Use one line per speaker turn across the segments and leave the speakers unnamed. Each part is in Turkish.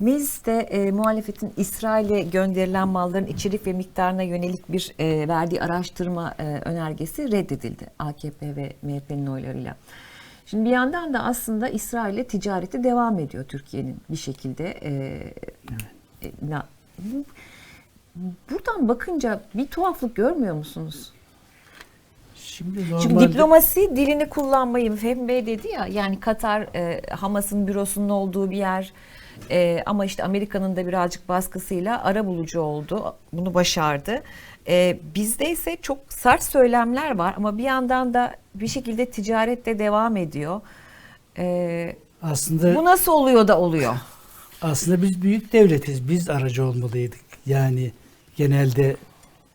Mecliste e, muhalefetin İsrail'e gönderilen malların içerik ve miktarına yönelik bir e, verdiği araştırma e, önergesi reddedildi AKP ve MHP'nin oylarıyla. Şimdi bir yandan da aslında İsrail'le ticareti devam ediyor Türkiye'nin bir şekilde. E, e, na- bu- buradan bakınca bir tuhaflık görmüyor musunuz?
Şimdi
Çünkü
normalde
diplomasi dilini kullanmayı Fehmi Bey dedi ya yani Katar e, Hamas'ın bürosunun olduğu bir yer e, ama işte Amerika'nın da birazcık baskısıyla ara bulucu oldu. Bunu başardı. E, bizde ise çok sert söylemler var ama bir yandan da bir şekilde ticaret de devam ediyor. E,
aslında
bu nasıl oluyor da oluyor?
aslında biz büyük devletiz. Biz aracı olmalıydık. Yani genelde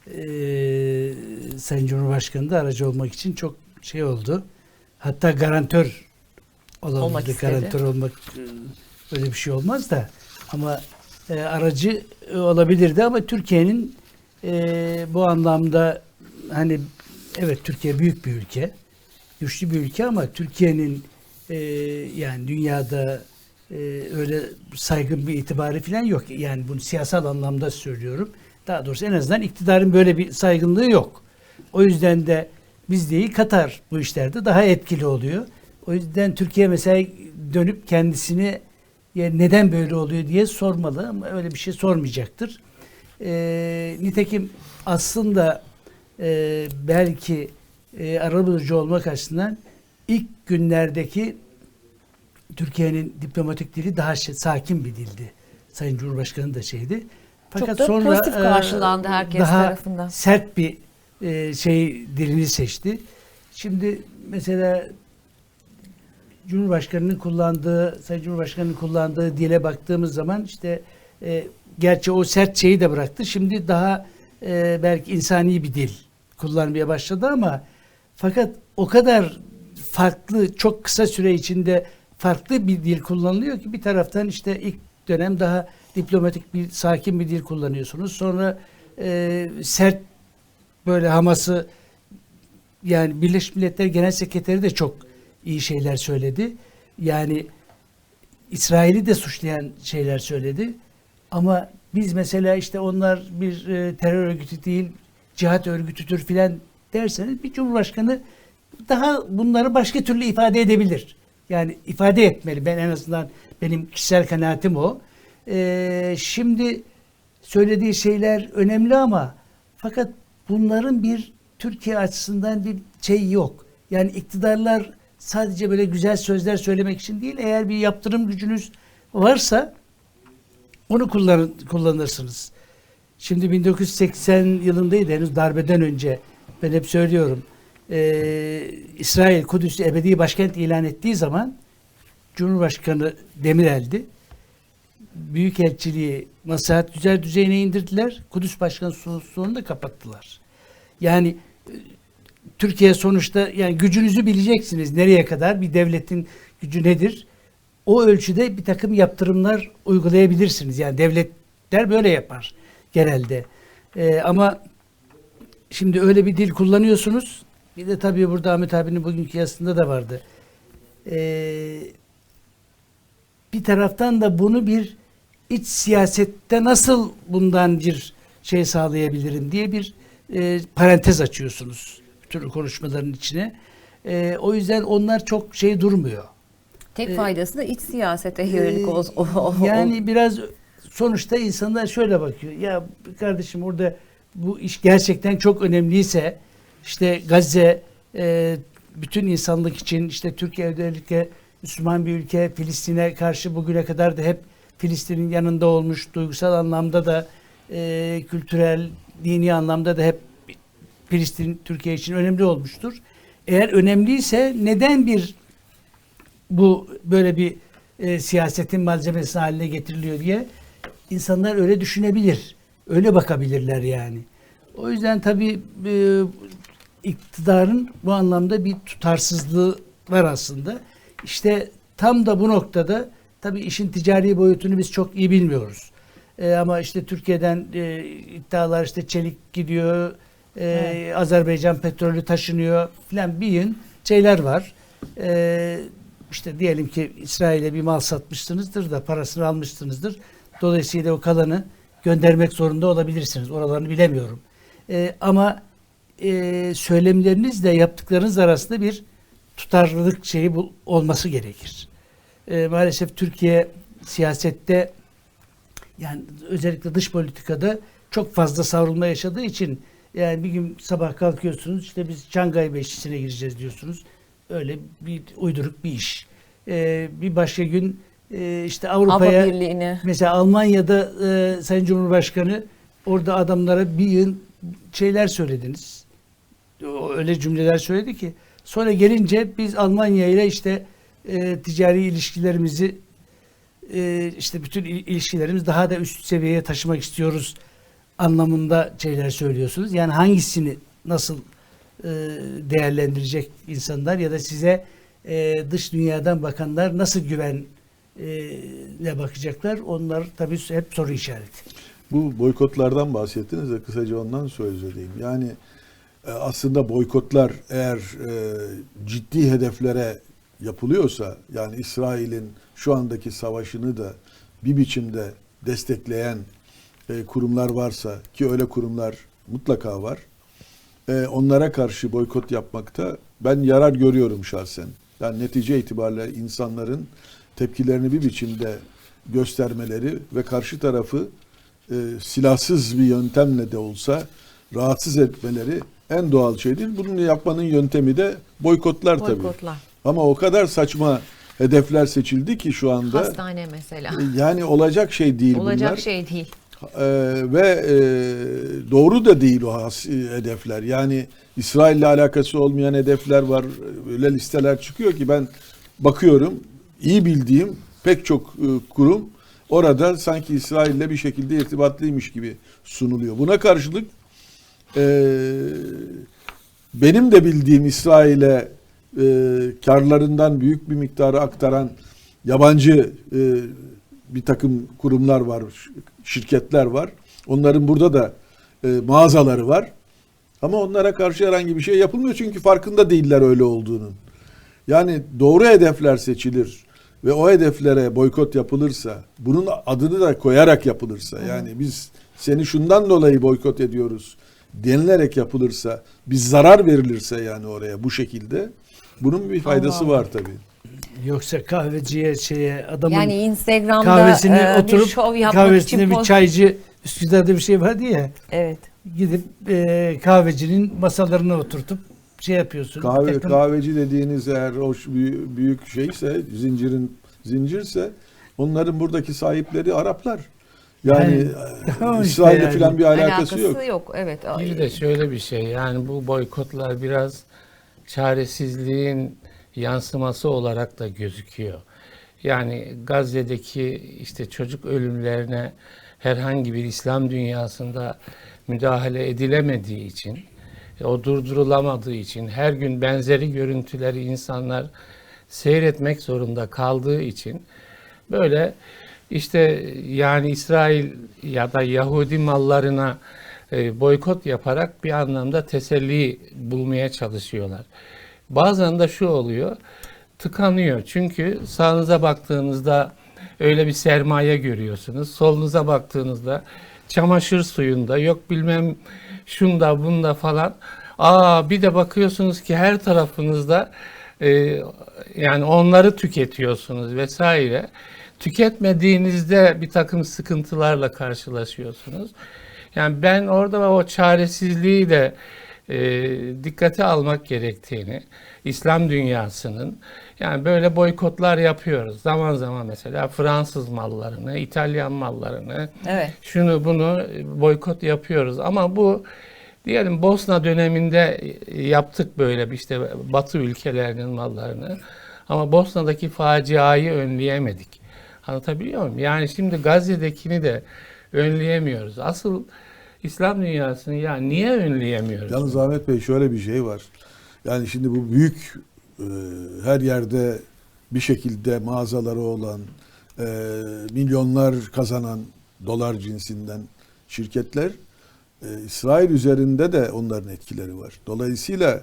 eee Sayın Cumhurbaşkanı da aracı olmak için çok şey oldu. Hatta garantör
Olmak
olamadı.
istedi.
Garantör olmak eee, öyle bir şey olmaz da ama eee, aracı e, olabilirdi ama Türkiye'nin eee, bu anlamda hani evet Türkiye büyük bir ülke. Güçlü bir ülke ama Türkiye'nin eee, yani dünyada eee, öyle saygın bir itibarı falan yok. Yani bunu siyasal anlamda söylüyorum. Daha doğrusu en azından iktidarın böyle bir saygınlığı yok. O yüzden de biz değil Katar bu işlerde daha etkili oluyor. O yüzden Türkiye mesela dönüp kendisini ya neden böyle oluyor diye sormalı ama öyle bir şey sormayacaktır. Ee, nitekim aslında e, belki e, arabulucu olmak açısından ilk günlerdeki Türkiye'nin diplomatik dili daha şey, sakin bir dildi. Sayın Cumhurbaşkanı da şeydi.
Çok da pozitif
e,
karşılandı herkes
daha
tarafından.
sert bir e, şey dilini seçti. Şimdi mesela Cumhurbaşkanının kullandığı, Sayın Cumhurbaşkanının kullandığı dile baktığımız zaman işte e, gerçi o sert şeyi de bıraktı. Şimdi daha e, belki insani bir dil kullanmaya başladı ama fakat o kadar farklı çok kısa süre içinde farklı bir dil kullanılıyor ki bir taraftan işte ilk dönem daha diplomatik bir sakin bir dil kullanıyorsunuz. Sonra e, sert böyle Hamas'ı yani Birleşmiş Milletler Genel Sekreteri de çok iyi şeyler söyledi. Yani İsrail'i de suçlayan şeyler söyledi. Ama biz mesela işte onlar bir e, terör örgütü değil, cihat örgütüdür filan derseniz bir cumhurbaşkanı daha bunları başka türlü ifade edebilir. Yani ifade etmeli. Ben en azından benim kişisel kanaatim o. E, şimdi söylediği şeyler önemli ama fakat bunların bir Türkiye açısından bir şey yok. Yani iktidarlar sadece böyle güzel sözler söylemek için değil, eğer bir yaptırım gücünüz varsa onu kullanın, kullanırsınız. Şimdi 1980 yılındaydı henüz darbeden önce. Ben hep söylüyorum. Ee, İsrail Kudüs'ü ebedi başkent ilan ettiği zaman Cumhurbaşkanı Demirel'di. Büyükelçiliği maslahat güzel düzeyine indirdiler. Kudüs Başkanlığı'nı da kapattılar. Yani e, Türkiye sonuçta yani gücünüzü bileceksiniz nereye kadar bir devletin gücü nedir? O ölçüde bir takım yaptırımlar uygulayabilirsiniz. Yani devletler böyle yapar genelde. Ee, ama şimdi öyle bir dil kullanıyorsunuz. Bir de tabii burada Ahmet abinin bugünkü yazısında da vardı. Ee, bir taraftan da bunu bir iç siyasette nasıl bundan bir şey sağlayabilirim diye bir e, parantez açıyorsunuz bütün konuşmaların içine. E, o yüzden onlar çok şey durmuyor.
Tek
Ee,
faydası da iç siyasete yönelik ol, o- o-
Yani biraz sonuçta insanlar şöyle bakıyor. Ya kardeşim orada bu iş gerçekten çok önemliyse işte Gazze e, bütün insanlık için işte Türkiye özellikle Müslüman bir ülke Filistin'e karşı bugüne kadar da hep Filistin'in yanında olmuş duygusal anlamda da e, kültürel dini anlamda da hep Filistin Türkiye için önemli olmuştur. Eğer önemliyse neden bir bu böyle bir e, siyasetin malzemesi haline getiriliyor diye insanlar öyle düşünebilir. Öyle bakabilirler yani. O yüzden tabii e, iktidarın bu anlamda bir tutarsızlığı var aslında. İşte tam da bu noktada tabii işin ticari boyutunu biz çok iyi bilmiyoruz. E, ama işte Türkiye'den e, iddialar işte çelik gidiyor, e,
Evet.
Azerbaycan petrolü taşınıyor filan bir yığın şeyler var. E, işte diyelim ki İsrail'e bir mal satmışsınızdır da parasını almışsınızdır. Dolayısıyla o kalanı göndermek zorunda olabilirsiniz. Oralarını bilemiyorum. Ee, ama e, söylemlerinizle yaptıklarınız arasında bir tutarlılık şeyi bu, olması gerekir. Ee, maalesef Türkiye siyasette yani özellikle dış politikada çok fazla savrulma yaşadığı için yani bir gün sabah kalkıyorsunuz işte biz Şangay Beşisi'ne gireceğiz diyorsunuz. Öyle bir uyduruk bir iş. Ee, bir başka gün e, işte
Avrupa
Avrupa'ya
Birliği'ne
mesela Almanya'da e, Sayın Cumhurbaşkanı orada adamlara bir yıl şeyler söylediniz. O öyle cümleler söyledi ki sonra gelince biz Almanya ile işte e, ticari ilişkilerimizi e, işte bütün il- ilişkilerimiz daha da üst seviyeye taşımak istiyoruz anlamında şeyler söylüyorsunuz. Yani hangisini nasıl e, değerlendirecek insanlar ya da size e, dış dünyadan bakanlar nasıl güven e, ne bakacaklar? Onlar tabii hep soru işareti.
Bu boykotlardan bahsettiniz de kısaca ondan söz edeyim. Yani e, aslında boykotlar eğer e, ciddi hedeflere yapılıyorsa yani İsrail'in şu andaki savaşını da bir biçimde destekleyen e, kurumlar varsa ki öyle kurumlar mutlaka var. e, onlara karşı boykot yapmakta ben yarar görüyorum şahsen. Yani netice itibariyle insanların tepkilerini bir biçimde göstermeleri ve karşı tarafı e, silahsız bir yöntemle de olsa rahatsız etmeleri en doğal şeydir. Bunu yapmanın yöntemi de boykotlar, tabii.
boykotlar.
Ama o kadar saçma hedefler seçildi ki şu anda
Hastane mesela.
yani olacak şey değil
Olacak
bunlar.
şey değil.
Ee, ve e, doğru da değil o e, hedefler. Yani İsrail'le alakası olmayan hedefler var. Öyle listeler çıkıyor ki ben bakıyorum iyi bildiğim pek çok e, kurum orada sanki İsrail'le bir şekilde irtibatlıymış gibi sunuluyor. Buna karşılık e, benim de bildiğim İsrail'e e, karlarından büyük bir miktarı aktaran yabancı e, bir takım kurumlar var, şirketler var. Onların burada da e, mağazaları var. Ama onlara karşı herhangi bir şey yapılmıyor çünkü farkında değiller öyle olduğunun. Yani doğru hedefler seçilir ve o hedeflere boykot yapılırsa, bunun adını da koyarak yapılırsa, yani biz seni şundan dolayı boykot ediyoruz denilerek yapılırsa, bir zarar verilirse yani oraya bu şekilde, bunun bir faydası
Allah.
var tabii.
Yoksa kahveciye şeye adamın
Yani Instagram'da
kahvesini
e,
oturup
bir şov yapmak
kahvesine
için
bir
post-
çaycı Üsküdar'da bir şey vardı ya
Evet.
gidip e, kahvecinin masalarına oturtup şey yapıyorsun.
Kahve
Takım-
kahveci dediğiniz eğer o şu büyü- büyük şeyse zincirin zincirse onların buradaki sahipleri Araplar. Yani
Yani,
e,
tamam işte
İsrail'le
yani.
falan bir alakası, yok.
yok. Evet.
Bir de şöyle bir şey yani bu boykotlar biraz çaresizliğin yansıması olarak da gözüküyor. Yani Gazze'deki işte çocuk ölümlerine herhangi bir İslam dünyasında müdahale edilemediği için, e, o durdurulamadığı için, her gün benzeri görüntüleri insanlar seyretmek zorunda kaldığı için böyle işte yani İsrail ya da Yahudi mallarına e, boykot yaparak bir anlamda teselli bulmaya çalışıyorlar. Bazen de şu oluyor, tıkanıyor. Çünkü sağınıza baktığınızda öyle bir sermaye görüyorsunuz. Solunuza baktığınızda çamaşır suyunda yok bilmem şunda bunda falan. Aa bir de bakıyorsunuz ki her tarafınızda e, yani onları tüketiyorsunuz vesaire. Tüketmediğinizde bir takım sıkıntılarla karşılaşıyorsunuz. Yani ben orada o çaresizliği de e, dikkate almak gerektiğini, İslam dünyasının yani böyle boykotlar yapıyoruz. Zaman zaman mesela Fransız mallarını, İtalyan mallarını,
Evet.
şunu bunu boykot yapıyoruz. Ama bu diyelim Bosna döneminde yaptık böyle bir işte Batı ülkelerinin mallarını. Ama Bosna'daki faciayı önleyemedik. Anlatabiliyor muyum? Yani şimdi Gazze'dekini de önleyemiyoruz. Asıl İslam dünyasını ya niye önleyemiyoruz?
Yalnız Ahmet Bey şöyle bir şey var. Yani şimdi bu büyük e, her yerde bir şekilde mağazaları olan e, milyonlar kazanan dolar cinsinden şirketler e, İsrail üzerinde de onların etkileri var. Dolayısıyla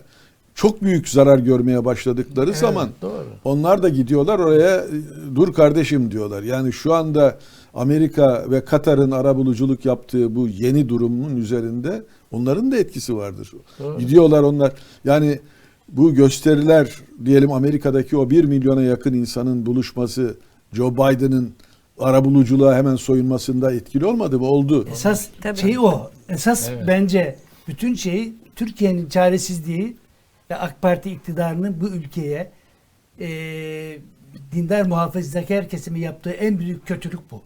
çok büyük zarar görmeye başladıkları zaman
doğru.
onlar da gidiyorlar oraya dur kardeşim diyorlar. Yani şu anda Amerika ve Katar'ın arabuluculuk yaptığı bu yeni durumun üzerinde onların da etkisi vardır.
Doğru.
Gidiyorlar onlar. Yani bu gösteriler diyelim Amerika'daki o 1 milyona yakın insanın buluşması Joe Biden'ın arabuluculuğa hemen soyunmasında etkili olmadı mı? Oldu.
Esas
Tabii.
şey o. Esas
Evet.
bence bütün şey Türkiye'nin çaresizliği ve AK Parti iktidarının bu ülkeye e, dindar muhafazakar kesimi yaptığı en büyük kötülük bu.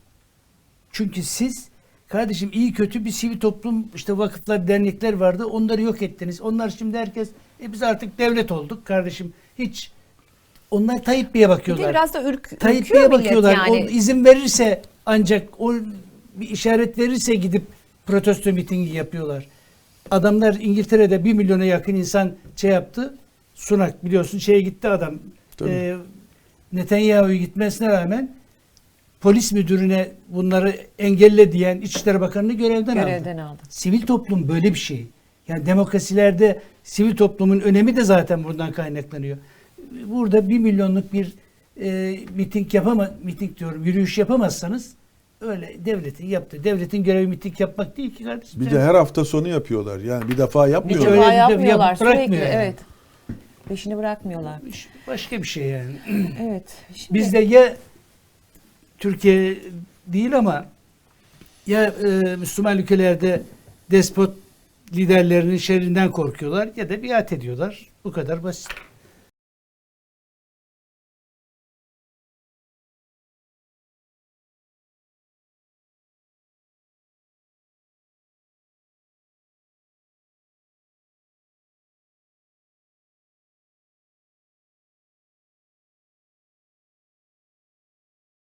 Çünkü siz kardeşim iyi kötü bir sivil toplum işte vakıflar dernekler vardı onları yok ettiniz. Onlar şimdi herkes e biz artık devlet olduk kardeşim hiç onlar Tayyip Bey'e
Bir de
bakıyorlar.
biraz da ürk,
Tayyip Bey'e bakıyorlar.
yani.
O izin verirse ancak o bir işaret verirse gidip protesto mitingi yapıyorlar. Adamlar İngiltere'de bir milyona yakın insan şey yaptı. Sunak biliyorsun şeye gitti adam.
Tabii.
Ee, Netanyahu'yu gitmesine rağmen polis müdürüne bunları engelle diyen İçişleri Bakanı'nı görevden,
Görevden
aldı.
aldı.
Sivil toplum böyle bir şey. Yani demokrasilerde sivil toplumun önemi de zaten buradan kaynaklanıyor. Burada bir milyonluk bir e, miting yapama miting diyorum yürüyüş yapamazsanız öyle devletin yaptığı devletin görevi miting yapmak değil ki kardeşim.
Bir de her hafta sonu yapıyorlar. Yani bir defa yapmıyorlar.
defa
bir de
yapmıyorlar
bırakmıyor
sürekli
yani.
evet. Peşini bırakmıyorlar.
başka bir şey yani.
Evet. Şimdi,
Bizde ya Türkiye değil ama ya e, Müslüman ülkelerde despot liderlerinin şerrinden korkuyorlar ya da biat ediyorlar. Bu kadar basit.